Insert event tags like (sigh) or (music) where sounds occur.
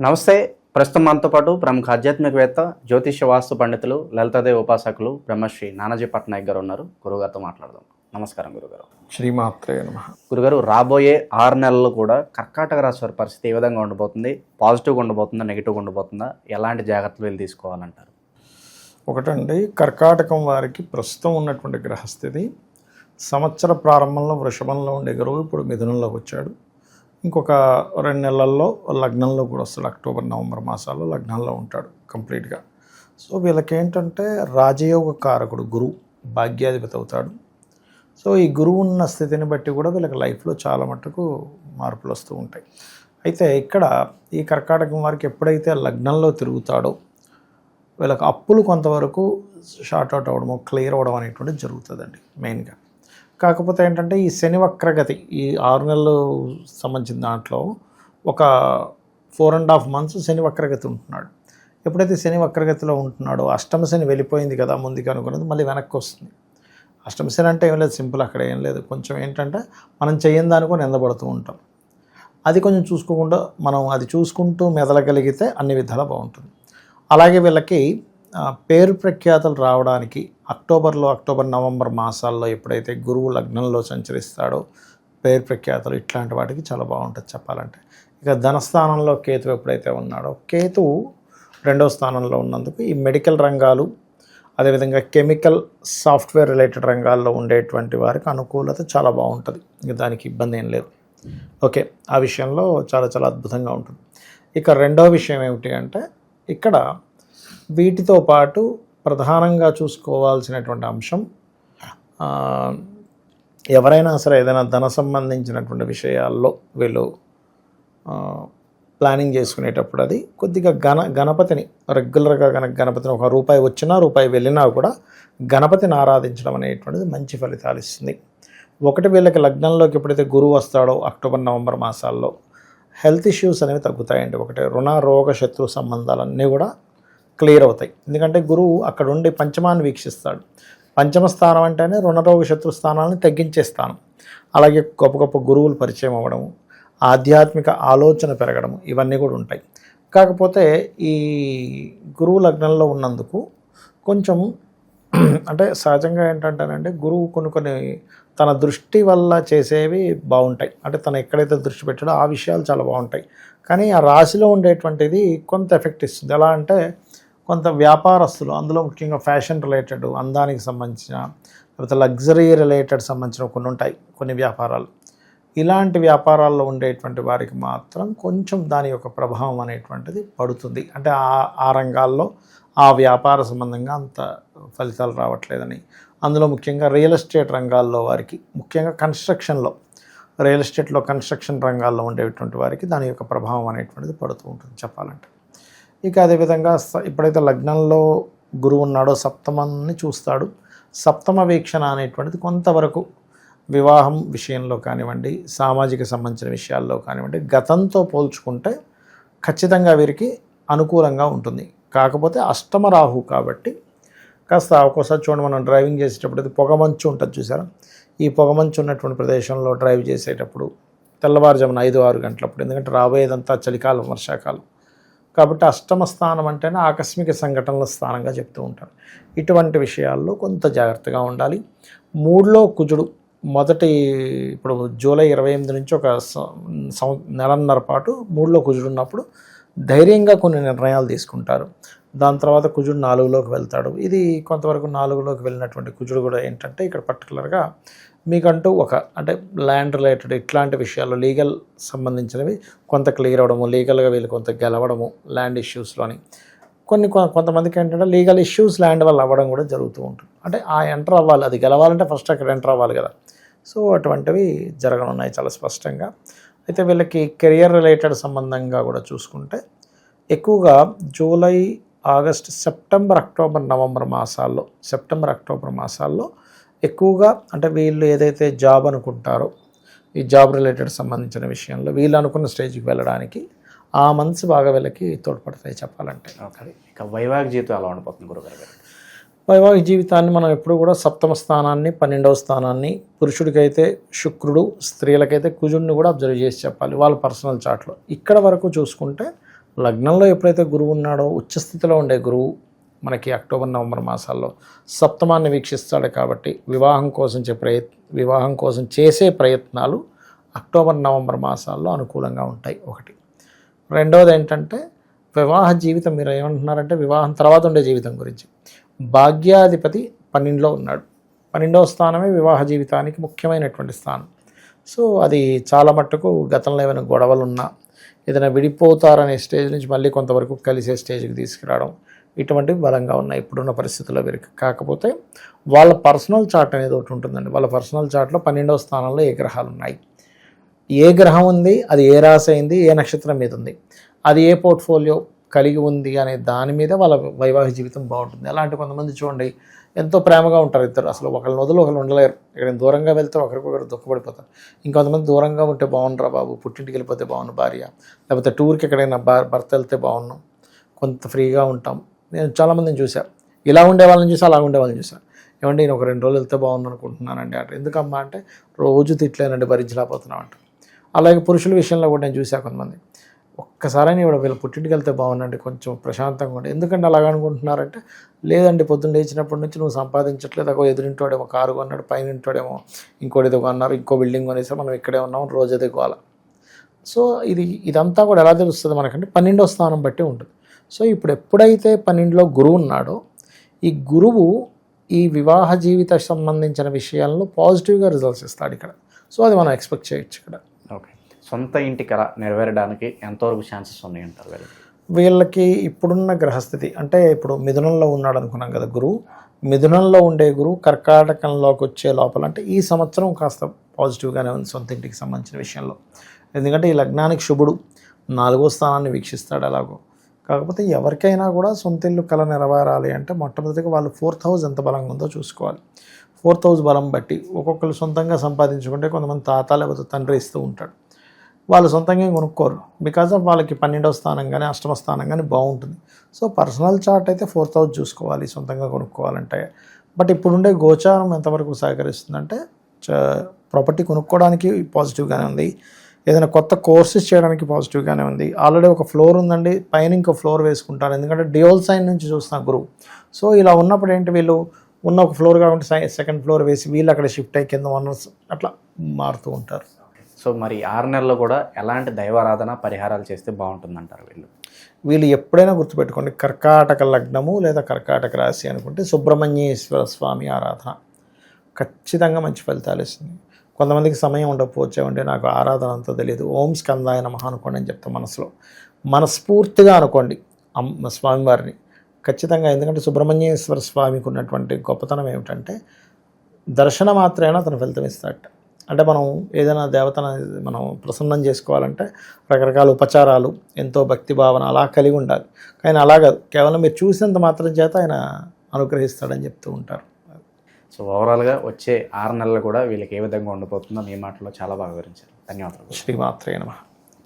నమస్తే. ప్రస్తుతం మనతో పాటు ప్రముఖ ఆధ్యాత్మికవేత్త జ్యోతిష్య వాస్తు పండితులు లలితాదేవి ఉపాసకులు బ్రహ్మశ్రీ నానాజీ పట్నాయక్ గారు ఉన్నారు. గురుగారితో మాట్లాడదాం. నమస్కారం గురుగారు. శ్రీమాత్రే నమ. గురుగారు రాబోయే ఆరు నెలలు కూడా కర్కాటక రాశి వారి పరిస్థితి ఏ విధంగా ఉండబోతుంది? పాజిటివ్గా ఉండబోతుందా? నెగిటివ్గా ఉండబోతుందా? ఎలాంటి జాగ్రత్తలు వీళ్ళు తీసుకోవాలంటారు? ఒకటండి కర్కాటకం వారికి ప్రస్తుతం ఉన్నటువంటి గ్రహస్థితి సంవత్సర ప్రారంభంలో వృషభంలో ఉండే గురువు ఇప్పుడు మిథునంలోకి వచ్చాడు. ఇంకొక రెండు నెలల్లో లగ్నంలో కూడా వస్తాడు. అక్టోబర్ నవంబర్ మాసాల్లో లగ్నంలో ఉంటాడు కంప్లీట్గా. సో వీళ్ళకి ఏంటంటే రాజయోగ కారకుడు గురువు భాగ్యాధిపతి అవుతాడు. సో ఈ గురువు ఉన్న స్థితిని బట్టి కూడా వీళ్ళకి లైఫ్లో చాలా మటుకు మార్పులు వస్తూ ఉంటాయి. అయితే ఇక్కడ ఈ కర్కాటకం వారికి ఎప్పుడైతే లగ్నంలో తిరుగుతాడో వీళ్ళకి అప్పులు కొంతవరకు షార్ట్ అవుట్ అవ్వడము క్లియర్ అవ్వడం అనేటువంటిది జరుగుతుందండి మెయిన్గా. కాకపోతే ఏంటంటే ఈ శని వక్రగతి ఈ ఆరు నెలలు సంబంధించిన దాంట్లో ఒక ఫోర్ అండ్ హాఫ్ మంత్స్ శని వక్రగతి ఉంటున్నాడు. ఎప్పుడైతే శని వక్రగతిలో ఉంటున్నాడో అష్టమ శని వెళ్ళిపోయింది కదా ముందుకు అనుకున్నది మళ్ళీ వెనక్కి వస్తుంది. అష్టమ శని అంటే ఏం లేదు సింపుల్ అక్కడ ఏం లేదు. కొంచెం ఏంటంటే మనం చేయని దానికో నిందబడుతూ ఉంటాం. అది కొంచెం చూసుకోకుండా మనం అది చూసుకుంటూ మెదలగలిగితే అన్ని విధాలా బాగుంటుంది. అలాగే వీళ్ళకి పేరు ప్రఖ్యాతలు రావడానికి అక్టోబర్లో అక్టోబర్ నవంబర్ మాసాల్లో ఎప్పుడైతే గురువు లగ్నంలో సంచరిస్తాడో పేరు ప్రఖ్యాతలు ఇట్లాంటి వాటికి చాలా బాగుంటుంది చెప్పాలంటే. ఇక ధనస్థానంలో కేతు ఎప్పుడైతే ఉన్నాడో కేతు రెండో స్థానంలో ఉన్నందుకు ఈ మెడికల్ రంగాలు అదేవిధంగా కెమికల్ సాఫ్ట్వేర్ రిలేటెడ్ రంగాల్లో ఉండేటువంటి వారికి అనుకూలత చాలా బాగుంటుంది. ఇక దానికి ఇబ్బంది ఏం లేదు. ఓకే ఆ విషయంలో చాలా చాలా అద్భుతంగా ఉంటుంది. ఇక రెండో విషయం ఏమిటి అంటే ఇక్కడ వీటితో పాటు ప్రధానంగా చూసుకోవాల్సినటువంటి అంశం ఎవరైనా సరే ఏదైనా ధన సంబంధించినటువంటి విషయాల్లో వీళ్ళు ప్లానింగ్ చేసుకునేటప్పుడు అది కొద్దిగా గణ గణపతిని రెగ్యులర్గా కనుక గణపతిని ఒక రూపాయి వచ్చినా రూపాయి వెళ్ళినా కూడా గణపతిని ఆరాధించడం అనేటువంటిది మంచి ఫలితాలు ఇస్తుంది. ఒకటి వీళ్ళకి లగ్నంలోకి ఎప్పుడైతే గురువు వస్తాడో అక్టోబర్ నవంబర్ మాసాల్లో హెల్త్ ఇష్యూస్ అనేవి తగ్గుతాయండి. ఒకటి రుణ రోగ శత్రు సంబంధాలన్నీ కూడా క్లియర్ అవుతాయి. ఎందుకంటే గురువు అక్కడ ఉండి పంచమాన్ని వీక్షిస్తాడు. పంచమ స్థానం అంటేనే రుణరోగ శత్రు స్థానాలను తగ్గించే స్థానం. అలాగే గొప్ప గొప్ప గురువులు పరిచయం అవ్వడము ఆధ్యాత్మిక ఆలోచన పెరగడం ఇవన్నీ కూడా ఉంటాయి. కాకపోతే ఈ గురువు లగ్నంలో ఉన్నందుకు కొంచెం (clears throat) అంటే సహజంగా ఏంటంటేనంటే గురువు కొన్ని కొన్ని తన దృష్టి వల్ల చేసేవి బాగుంటాయి. అంటే తను ఎక్కడైతే దృష్టి పెట్టాడో ఆ విషయాలు చాలా బాగుంటాయి. కానీ ఆ రాశిలో ఉండేటువంటిది కొంత ఎఫెక్ట్ ఇస్తుంది. ఎలా అంటే కొంత వ్యాపారస్తులు అందులో ముఖ్యంగా ఫ్యాషన్ రిలేటెడ్ అందానికి సంబంధించిన లేకపోతే లగ్జరీ రిలేటెడ్ సంబంధించిన కొన్ని ఉంటాయి కొన్ని వ్యాపారాలు. ఇలాంటి వ్యాపారాల్లో ఉండేటువంటి వారికి మాత్రం కొంచెం దాని యొక్క ప్రభావం అనేటువంటిది పడుతుంది. అంటే ఆ ఆ రంగాల్లో ఆ వ్యాపార సంబంధంగా అంత ఫలితాలు రావట్లేదని. అందులో ముఖ్యంగా రియల్ ఎస్టేట్ రంగాల్లో వారికి ముఖ్యంగా కన్స్ట్రక్షన్లో రియల్ ఎస్టేట్లో కన్స్ట్రక్షన్ రంగాల్లో ఉండేటువంటి వారికి దాని యొక్క ప్రభావం అనేటువంటిది పడుతూ ఉంటుంది చెప్పాలంటే. ఇక అదేవిధంగా ఎప్పుడైతే లగ్నంలో గురువు ఉన్నాడో సప్తమాన్ని చూస్తాడు. సప్తమ వీక్షణ అనేటువంటిది కొంతవరకు వివాహం విషయంలో కానివ్వండి సామాజిక సంబంధించిన విషయాల్లో కానివ్వండి గతంతో పోల్చుకుంటే ఖచ్చితంగా వీరికి అనుకూలంగా ఉంటుంది. కాకపోతే అష్టమ రాహు కాబట్టి కాస్త ఒక్కోసారి చూడండి మనం డ్రైవింగ్ చేసేటప్పుడు పొగమంచు ఉంటుంది చూసారా? ఈ పొగమంచు ఉన్నటువంటి ప్రదేశంలో డ్రైవ్ చేసేటప్పుడు తెల్లవారుజామున ఐదు ఆరు గంటలప్పుడు ఎందుకంటే రాబోయేదంతా చలికాలం వర్షాకాలం. కాబట్టి అష్టమ స్థానం అంటేనే ఆకస్మిక సంఘటనల స్థానంగా చెప్తూ ఉంటారు. ఇటువంటి విషయాల్లో కొంత జాగ్రత్తగా ఉండాలి. మూడులో కుజుడు మొదటి ఇప్పుడు జూలై ఇరవై ఎనిమిది నుంచి ఒక సంవ నెలన్నర పాటు మూడులో కుజుడు ఉన్నప్పుడు ధైర్యంగా కొన్ని నిర్ణయాలు తీసుకుంటారు. దాని తర్వాత కుజుడు నాలుగులోకి వెళ్తాడు. ఇది కొంతవరకు నాలుగులోకి వెళ్ళినటువంటి కుజుడు కూడా ఏంటంటే ఇక్కడ పర్టికులర్గా మీకంటూ ఒక అంటే ల్యాండ్ రిలేటెడ్ ఇట్లాంటి విషయాల్లో లీగల్ సంబంధించినవి కొంత క్లియర్ అవ్వడము లీగల్గా వీళ్ళు కొంత గెలవడము ల్యాండ్ ఇష్యూస్లోని కొన్ని కొంతమందికి ఏంటంటే లీగల్ ఇష్యూస్ ల్యాండ్ వల్ల అవ్వడం కూడా జరుగుతూ ఉంటుంది. అంటే ఆ ఎంటర్ అవ్వాలి అది గెలవాలంటే ఫస్ట్ అక్కడ ఎంటర్ అవ్వాలి కదా. సో అటువంటివి జరగనున్నాయి చాలా స్పష్టంగా. అయితే వీళ్ళకి కెరియర్ రిలేటెడ్ సంబంధంగా కూడా చూసుకుంటే ఎక్కువగా July August September October November మాసాల్లో సెప్టెంబర్ అక్టోబర్ మాసాల్లో ఎక్కువగా అంటే వీళ్ళు ఏదైతే జాబ్ అనుకుంటారో ఈ జాబ్ రిలేటెడ్ సంబంధించిన విషయంలో వీళ్ళు అనుకున్న స్టేజ్కి వెళ్ళడానికి ఆ మంత్స్ బాగా వీళ్ళకి తోడ్పడతాయి చెప్పాలంటే. ఇక వైవాహిక జీవితం ఎలా ఉండబోతుంది గురుగారు గారు? వైవాహిక జీవితాన్ని మనం ఎప్పుడు కూడా సప్తమ స్థానాన్ని పన్నెండవ స్థానాన్ని పురుషుడికైతే శుక్రుడు స్త్రీలకైతే కుజుడిని కూడా అబ్జర్వ్ చేసి చెప్పాలి వాళ్ళ పర్సనల్ చాట్లో. ఇక్కడ వరకు చూసుకుంటే లగ్నంలో ఎప్పుడైతే గురువు ఉన్నాడో ఉచ్చస్థితిలో ఉండే గురువు మనకి అక్టోబర్ నవంబర్ మాసాల్లో సప్తమాన్ని వీక్షిస్తాడు కాబట్టి వివాహం కోసం ప్రయత్ వివాహం కోసం చేసే ప్రయత్నాలు అక్టోబర్ నవంబర్ మాసాల్లో అనుకూలంగా ఉంటాయి. ఒకటి. రెండవది ఏంటంటే వివాహ జీవితం మీరు ఏమంటున్నారంటే వివాహం తర్వాత ఉండే జీవితం గురించి. భాగ్యాధిపతి పన్నెండులో ఉన్నాడు. పన్నెండవ స్థానమే వివాహ జీవితానికి ముఖ్యమైనటువంటి స్థానం. సో అది చాలా మట్టుకు గతంలో ఏమైనా గొడవలు ఉన్నా ఏదైనా విడిపోతారనే స్టేజ్ నుంచి మళ్ళీ కొంతవరకు కలిసే స్టేజ్కి తీసుకురావడం ఇటువంటివి బలంగా ఉన్నాయి. ఇప్పుడున్న పరిస్థితుల్లో వీరికి. కాకపోతే వాళ్ళ పర్సనల్ చార్ట్ అనేది ఒకటి ఉంటుందండి. వాళ్ళ పర్సనల్ చార్ట్లో పన్నెండవ స్థానంలో ఏ గ్రహాలు ఉన్నాయి? ఏ గ్రహం ఉంది? అది ఏ రాశి అయింది? ఏ నక్షత్రం మీద ఉంది? అది ఏ పోర్ట్ఫోలియో కలిగి ఉంది అనే దాని మీద వాళ్ళ వైవాహిక జీవితం బాగుంటుంది. అలాంటి కొంతమంది చూడండి ఎంతో ప్రేమగా ఉంటారు ఇద్దరు. అసలు ఒకళ్ళ వదిలి ఒకళ్ళు ఉండలేరు. ఇక్కడ దూరంగా వెళ్తే ఒకరికొకరు దుఃఖపడిపోతారు. ఇంకొంతమంది దూరంగా ఉంటే బాగుండరా బాబు పుట్టింటికి వెళ్ళిపోతే బాగుండు భార్య. లేకపోతే టూర్కి ఎక్కడైనా భర్త వెళ్తే బాగున్నాం కొంత ఫ్రీగా ఉంటాం. నేను చాలామందిని చూశాను ఇలా ఉండే వాళ్ళని చూసి అలా ఉండే వాళ్ళని చూసాను ఏమంటే నేను ఒక రెండు రోజులు వెళ్తే బాగుంది అనుకుంటున్నానండి అంటే. ఎందుకమ్మా అంటే రోజు తిట్లేనండి భరించలేకపోతున్నాం అంట అలాగే పురుషుల విషయంలో కూడా నేను చూశాను కొంతమంది. ఒక్కసారైనా ఇప్పుడు వీళ్ళు పుట్టింటికి వెళ్తే బాగుందండి కొంచెం ప్రశాంతంగా ఉండి. ఎందుకంటే అలాగ అనుకుంటున్నారంటే లేదండి పొద్దున్న లేచినప్పటి నుంచి నువ్వు సంపాదించట్లేదు ఒక ఎదురింటోడేమో కారు కొన్నాడు పైన ఇంటోడేమో ఇంకోటి ఏదో కొన్నారు ఇంకో బిల్డింగ్ కొనేసి మనం ఇక్కడే ఉన్నాం రోజు అదే సో ఇది ఇదంతా కూడా ఎలా తెలుస్తుంది మనకంటే పన్నెండో స్థానం బట్టి ఉంటుంది. సో ఇప్పుడు ఎప్పుడైతే పన్నెండులో గురువు ఉన్నాడో ఈ గురువు ఈ వివాహ జీవిత సంబంధించిన విషయాలను పాజిటివ్గా రిజల్ట్స్ ఇస్తాడు ఇక్కడ. సో అది మనం ఎక్స్పెక్ట్ చేయొచ్చు ఇక్కడ. ఓకే. సొంత ఇంటి కళ నెరవేరడానికి ఎంతవరకు ఛాన్సెస్ ఉన్నాయి అంటారు వీళ్ళకి? వీళ్ళకి ఇప్పుడున్న గ్రహస్థితి అంటే ఇప్పుడు మిథునంలో ఉన్నాడు అనుకున్నాం కదా గురువు. మిథునంలో ఉండే గురువు కర్కాటకంలోకి వచ్చే లోపల అంటే ఈ సంవత్సరం కాస్త పాజిటివ్గానే ఉంది సొంత ఇంటికి సంబంధించిన విషయంలో. ఎందుకంటే ఈ లగ్నానికి శుభుడు నాలుగో స్థానాన్ని వీక్షిస్తాడు అలాగో కాకపోతే ఎవరికైనా కూడా సొంత ఇల్లు కళ నెరవేరాలి అంటే మొట్టమొదటిగా వాళ్ళు ఫోర్త్ హౌస్ ఎంత బలంగా ఉందో చూసుకోవాలి. ఫోర్త్ హౌస్ బలం బట్టి ఒక్కొక్కరు సొంతంగా సంపాదించుకుంటే కొంతమంది తాత లేకపోతే తండ్రి ఇస్తూ ఉంటాడు. వాళ్ళు సొంతంగా కొనుక్కోరు. బికాజ్ ఆఫ్ వాళ్ళకి పన్నెండవ స్థానం కానీ అష్టమ స్థానం కానీ బాగుంటుంది. సో పర్సనల్ చార్ట్ అయితే ఫోర్త్ హౌస్ చూసుకోవాలి సొంతంగా కొనుక్కోవాలంటే. బట్ ఇప్పుడుండే గోచారం ఎంతవరకు సహకరిస్తుందంటే ప్రాపర్టీ కొనుక్కోవడానికి పాజిటివ్గానే ఉంది. ఏదైనా కొత్త కోర్సెస్ చేయడానికి పాజిటివ్గానే ఉంది. ఆల్రెడీ ఒక ఫ్లోర్ ఉందండి. పైన ఇంకో ఫ్లోర్ వేసుకుంటారు. ఎందుకంటే డియోల్ సైన్ నుంచి చూస్తున్నా గురువు. సో ఇలా ఉన్నప్పుడు ఏంటి వీళ్ళు? ఉన్న ఒక ఫ్లోర్ కాకుండా సెకండ్ ఫ్లోర్ వేసి వీళ్ళు అక్కడ షిఫ్ట్ అయ్యి కింద ఓనర్స్ అట్లా మారుతూ ఉంటారు. సో మరి ఆరు నెలల్లో కూడా ఎలాంటి దైవారాధన పరిహారాలు చేస్తే బాగుంటుందంటారు వీళ్ళు? వీళ్ళు ఎప్పుడైనా గుర్తుపెట్టుకోండి. కర్కాటక లగ్నము లేదా కర్కాటక రాశి అనుకుంటే సుబ్రహ్మణ్యేశ్వర స్వామి ఆరాధన. ఖచ్చితంగా మంచి ఫలితాలు ఇస్తుంది. కొంతమందికి సమయం ఉండకపోవచ్చు అంటే నాకు ఆరాధన అంతా తెలియదు. ఓం స్కందాయ మహా అనుకోండి అని చెప్తాం మనసులో. మనస్ఫూర్తిగా అనుకోండి అమ్మ స్వామివారిని. ఖచ్చితంగా ఎందుకంటే సుబ్రహ్మణ్యేశ్వర స్వామికి ఉన్నటువంటి గొప్పతనం ఏమిటంటే దర్శన మాత్రమే అతను ఫలితం ఇస్తాడట. అంటే మనం ఏదైనా దేవతను మనం ప్రసన్నం చేసుకోవాలంటే రకరకాల ఉపచారాలు ఎంతో భక్తి భావన అలా కలిగి ఉండాలి. కానీ అలాగ కేవలం మీరు చూసినంత మాత్రం చేత ఆయన అనుగ్రహిస్తాడని చెప్తూ ఉంటారు. సో ఓవరాల్గా వచ్చే ఆరు నెలలు కూడా వీళ్ళకి ఏ విధంగా ఉండిపోతుందో మీ మాటలో చాలా బాగా వివరించారు. ధన్యవాదాలు. శ్రీమాత్రేనమా